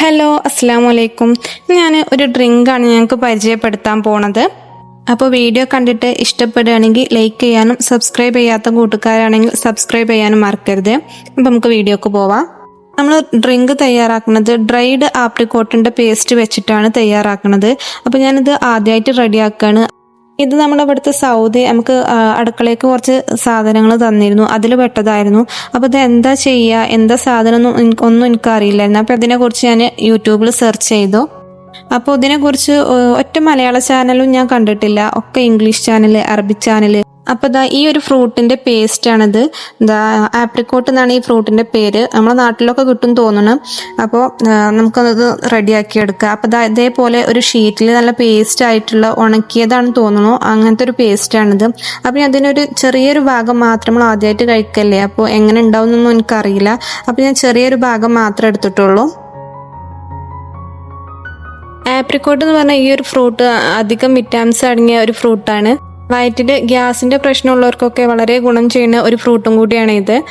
Hello അസ്സാം വലൈക്കും ഞാൻ ഒരു ഡ്രിങ്കാണ് ഞങ്ങൾക്ക് പരിചയപ്പെടുത്താൻ പോണത്. അപ്പോൾ വീഡിയോ കണ്ടിട്ട് ഇഷ്ടപ്പെടുകയാണെങ്കിൽ ലൈക്ക് ചെയ്യാനും സബ്സ്ക്രൈബ് ചെയ്യാത്ത കൂട്ടുകാരാണെങ്കിൽ സബ്സ്ക്രൈബ് ചെയ്യാനും മറക്കരുത്. അപ്പം നമുക്ക് വീഡിയോക്ക് പോവാം. നമ്മൾ ഡ്രിങ്ക് തയ്യാറാക്കുന്നത് ഡ്രൈഡ് ആപ്രിക്കോട്ടിന്റെ പേസ്റ്റ് വെച്ചിട്ടാണ് തയ്യാറാക്കുന്നത് അപ്പോൾ ഞാനിത് ആദ്യമായിട്ട് റെഡിയാക്കുകയാണ് ഇത് നമ്മുടെ ഇവിടുത്തെ സൗദി നമുക്ക് അടുക്കളയ്ക്ക് കുറച്ച് സാധനങ്ങൾ തന്നിരുന്നു. അതിൽ പെട്ടതായിരുന്നു. അപ്പോൾ ഇത് എന്താ ചെയ്യുക എന്താ സാധനം ഒന്നും എനിക്കറിയില്ലായിരുന്നു. അപ്പോൾ ഇതിനെക്കുറിച്ച് ഞാൻ യൂട്യൂബിൽ സെർച്ച് ചെയ്തു. അപ്പോൾ ഇതിനെക്കുറിച്ച് ഒറ്റ മലയാള ചാനലും ഞാൻ കണ്ടിട്ടില്ല. ഒക്കെ ഇംഗ്ലീഷ് ചാനൽ അറബി ചാനൽ അപ്പോൾ ദാ ഈ ഒരു ഫ്രൂട്ടിന്റെ പേസ്റ്റാണിത്. ദാ ആപ്രിക്കോട്ട് എന്നാണ് ഈ ഫ്രൂട്ടിന്റെ പേര്. നമ്മുടെ നാട്ടിലൊക്കെ കിട്ടും തോന്നണം. അപ്പോൾ നമുക്കത് റെഡിയാക്കി എടുക്കാം അപ്പോൾ ദാ ഇതേപോലെ ഒരു ഷീറ്റിൽ നല്ല പേസ്റ്റ് ആയിട്ടുള്ള ഉണക്കിയതാണ് തോന്നുന്നു അങ്ങനത്തെ ഒരു പേസ്റ്റാണിത്. അപ്പോൾ ഞാൻ അതിനൊരു ചെറിയൊരു ഭാഗം മാത്രം നമ്മൾ ആദ്യമായിട്ട് കഴിക്കല്ലേ? അപ്പോൾ എങ്ങനെ ഉണ്ടാവുന്നൊന്നും എനിക്കറിയില്ല. അപ്പോൾ ഞാൻ ചെറിയൊരു ഭാഗം മാത്രമേ എടുത്തിട്ടുള്ളൂ. ആപ്രിക്കോട്ട് എന്ന് പറഞ്ഞാൽ ഈ ഒരു ഫ്രൂട്ട് അധികം വിറ്റാമിൻസ് അടങ്ങിയ ഒരു ഫ്രൂട്ടാണ് വയറ്റിൽ ഗ്യാസിന്റെ പ്രശ്നമുള്ളവർക്കൊക്കെ വളരെ ഗുണം ചെയ്യുന്ന ഒരു ഫ്രൂട്ടും കൂടിയാണ് ഇത്.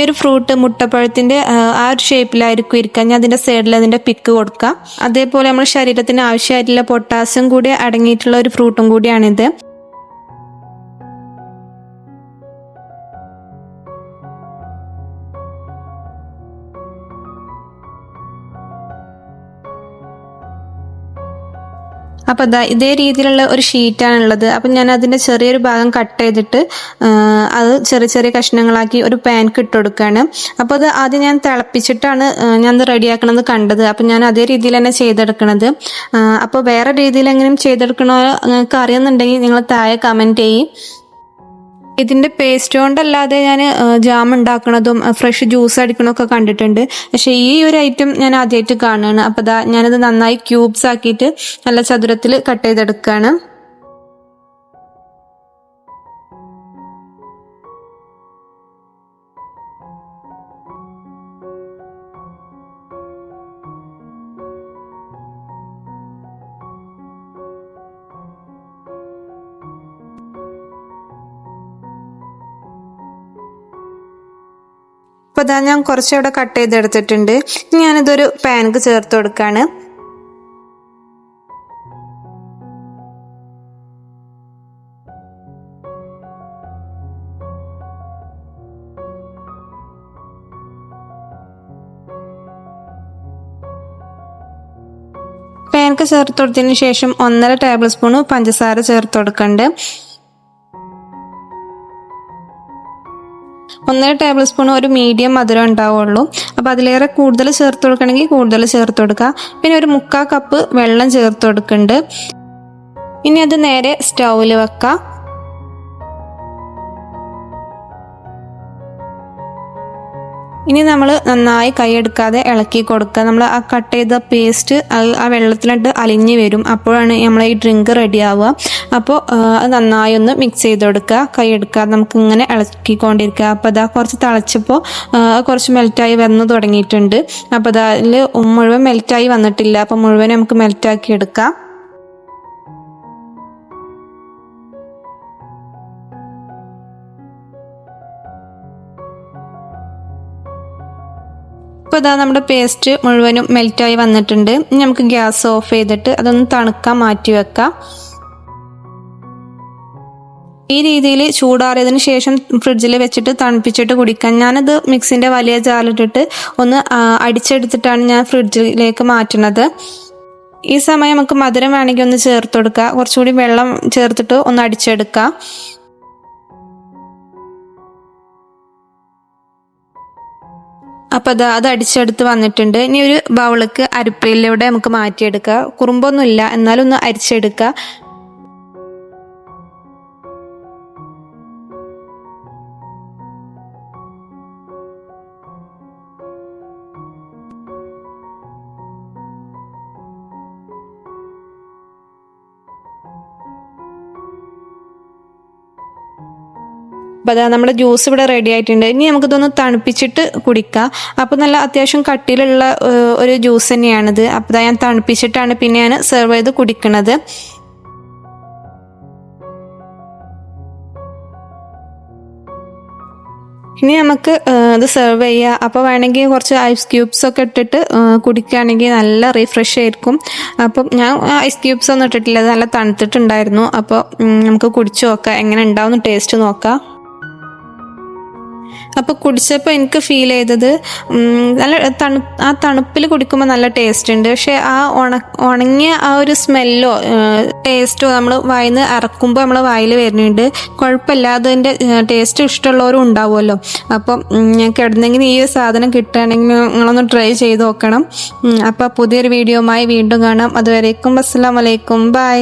ഈ ഒരു ഫ്രൂട്ട് മുട്ടപ്പഴത്തിന്റെ ആ ഒരു ഷേപ്പിലായിരിക്കും ഇരിക്കുക. ഞാൻ അതിന്റെ സൈഡിൽ അതിന്റെ പിക്ക് കൊടുക്കുക. അതേപോലെ നമ്മുടെ ശരീരത്തിന് ആവശ്യമായിട്ടുള്ള പൊട്ടാസ്യം കൂടി അടങ്ങിയിട്ടുള്ള ഒരു ഫ്രൂട്ടും കൂടിയാണിത് അപ്പോൾ അതാ ഇതേ രീതിയിലുള്ള ഒരു ഷീറ്റാണ് ഉള്ളത് അപ്പം ഞാൻ അതിന്റെ ചെറിയൊരു ഭാഗം കട്ട് ചെയ്തിട്ട് അത് ചെറിയ ചെറിയ കഷ്ണങ്ങളാക്കി ഒരു പാൻക്ക് ഇട്ട് കൊടുക്കുകയാണ് അപ്പോൾ അത് ആദ്യം ഞാൻ തിളപ്പിച്ചിട്ടാണ് ഞാൻ അത് റെഡിയാക്കണത് കണ്ടത്. അപ്പം ഞാൻ അതേ രീതിയിൽ തന്നെ ചെയ്തെടുക്കണത്. അപ്പൊ അപ്പോൾ വേറെ രീതിയിൽ എങ്ങനെയും ചെയ്തെടുക്കണോ നിങ്ങൾക്ക് അറിയുന്നുണ്ടെങ്കിൽ നിങ്ങൾ താഴെ കമന്റ് ചെയ്യും. ഇതിന്റെ പേസ്റ്റ് കൊണ്ടല്ലാതെ ഞാൻ ജാം ഉണ്ടാക്കുന്നതും ഫ്രഷ് ജ്യൂസ് അടിക്കണമൊക്കെ കണ്ടിട്ടുണ്ട്. പക്ഷെ ഈ ഒരു ഐറ്റം ഞാൻ ആദ്യമായിട്ട് കാണുകയാണ്. അപ്പോൾ ദാ ഞാനത് നന്നായി ക്യൂബ്സ് ആക്കിയിട്ട് നല്ല ചതുരത്തിൽ കട്ട് ചെയ്തെടുക്കുകയാണ്. അപ്പോൾ ഇതാ ഞാൻ കുറച്ച് ഇവിടെ കട്ട് ചെയ്തെടുത്തിട്ടുണ്ട് ഞാനിതൊരു പാനിക്ക് ചേർത്ത് കൊടുക്കുകയാണ് പാൻക്ക് ചേർത്ത് കൊടുത്തതിന് ശേഷം ഒന്നര ടേബിൾ സ്പൂൺ പഞ്ചസാര ചേർത്ത് കൊടുക്കുന്നുണ്ട് ഒന്നര ടേബിൾ സ്പൂൺ ഒരു മീഡിയം മധുരം ഉണ്ടാവുള്ളൂ. അപ്പോൾ അതിലേറെ കൂടുതൽ ചേർത്ത് കൊടുക്കണമെങ്കിൽ കൂടുതൽ ചേർത്ത് കൊടുക്കുക പിന്നെ ഒരു മുക്കാൽ കപ്പ് വെള്ളം ചേർത്ത് കൊടുക്കുന്നുണ്ട്. ഇനി അത് നേരെ സ്റ്റൗവിൽ വെക്കാം. ഇനി നമ്മൾ നന്നായി കൈയെടുക്കാതെ ഇളക്കി കൊടുക്കുക. നമ്മൾ ആ കട്ട് ചെയ്ത പേസ്റ്റ് ആ വെള്ളത്തിലിട്ട് അലിഞ്ഞു വരും. അപ്പോഴാണ് നമ്മൾ ഈ ഡ്രിങ്ക് റെഡി ആവുക. അപ്പോൾ അത് നന്നായി ഒന്ന് മിക്സ് ചെയ്ത് കൊടുക്കുക. കൈയെടുക്കാതെ നമുക്ക് ഇങ്ങനെ ഇളക്കിക്കൊണ്ടിരിക്കുക. അപ്പോൾ അതാ കുറച്ച് തിളച്ചപ്പോൾ കുറച്ച് മെൽറ്റായി വന്ന് തുടങ്ങിയിട്ടുണ്ട്. അപ്പോൾ അതിൽ മുഴുവൻ മെൽറ്റായി വന്നിട്ടില്ല. അപ്പോൾ മുഴുവൻ നമുക്ക് മെൽറ്റാക്കി എടുക്കാം. ഇപ്പോൾ ഇതാ നമ്മുടെ പേസ്റ്റ് മുഴുവനും മെൽറ്റായി വന്നിട്ടുണ്ട്. നമുക്ക് ഗ്യാസ് ഓഫ് ചെയ്തിട്ട് അതൊന്ന് തണുക്കാൻ മാറ്റി വെക്കാം. ഈ രീതിയിൽ ചൂടാറിയതിന് ശേഷം ഫ്രിഡ്ജിൽ വെച്ചിട്ട് തണുപ്പിച്ചിട്ട് കുടിക്കാം. ഞാനത് മിക്സിന്റെ വലിയ ജാലിട്ടിട്ട് ഒന്ന് അടിച്ചെടുത്തിട്ടാണ് ഞാൻ ഫ്രിഡ്ജിലേക്ക് മാറ്റുന്നത് ഈ സമയം നമുക്ക് മധുരം വേണമെങ്കിൽ ഒന്ന് ചേർത്ത് കൊടുക്കുക കുറച്ചുകൂടി വെള്ളം ചേർത്തിട്ട് ഒന്ന് അടിച്ചെടുക്കാം. അപ്പോൾ അത് അത് അടിച്ചെടുത്ത് വന്നിട്ടുണ്ട്. ഇനി ഒരു ബൗളിക്ക് അരിപ്പയിലൂടെ നമുക്ക് മാറ്റിയെടുക്കുക കുറുമ്പൊന്നുമില്ല. എന്നാലും ഒന്ന് അരിച്ചെടുക്കുക അപ്പോൾ അതാ നമ്മുടെ ജ്യൂസ് ഇവിടെ റെഡി ആയിട്ടുണ്ട്. ഇനി നമുക്കിതൊന്ന് തണുപ്പിച്ചിട്ട് കുടിക്കാം. അപ്പോൾ നല്ല അത്യാവശ്യം കട്ടിയിലുള്ള ഒരു ജ്യൂസ് തന്നെയാണിത്. അപ്പോൾ ഞാൻ തണുപ്പിച്ചിട്ടാണ് പിന്നെയാണ് സെർവ് ചെയ്ത് കുടിക്കുന്നത് ഇനി നമുക്ക് ഇത് സെർവ് ചെയ്യുക അപ്പോൾ വേണമെങ്കിൽ കുറച്ച് ഐസ് ക്യൂബ്സ് ഒക്കെ ഇട്ടിട്ട് കുടിക്കുകയാണെങ്കിൽ നല്ല റീഫ്രഷ് ആയിരിക്കും. അപ്പം ഞാൻ ഐസ് ക്യൂബ്സ് ഒന്നും ഇട്ടിട്ടില്ല. അത് നല്ല തണുത്തിട്ടുണ്ടായിരുന്നു. അപ്പോൾ നമുക്ക് കുടിച്ചു നോക്കാം. എങ്ങനെ ഉണ്ടാവും ടേസ്റ്റ് നോക്കാം. അപ്പോൾ കുടിച്ചപ്പോൾ എനിക്ക് ഫീൽ ചെയ്തത് നല്ല തണു ആ തണുപ്പിൽ കുടിക്കുമ്പോൾ നല്ല ടേസ്റ്റ് ഉണ്ട്. പക്ഷേ ആ ഉണ ഉണങ്ങിയ ആ ഒരു സ്മെല്ലോ ടേസ്റ്റോ നമ്മൾ വായിൽ നിന്ന് ഇറക്കുമ്പോൾ നമ്മൾ വായിൽ വരുന്നുണ്ട്. കുഴപ്പമില്ല അതിന്റെ ടേസ്റ്റ് ഇഷ്ടമുള്ളവരും ഉണ്ടാവുമല്ലോ. അപ്പം ഞാൻ കിടന്നെങ്കിൽ ഈ ഒരു സാധനം കിട്ടുകയാണെങ്കിൽ നിങ്ങളൊന്ന് ട്രൈ ചെയ്ത് നോക്കണം. അപ്പോൾ പുതിയൊരു വീഡിയോയുമായി വീണ്ടും കാണാം. അതുവരേക്കും അസ്സാം വലൈക്കും ബൈ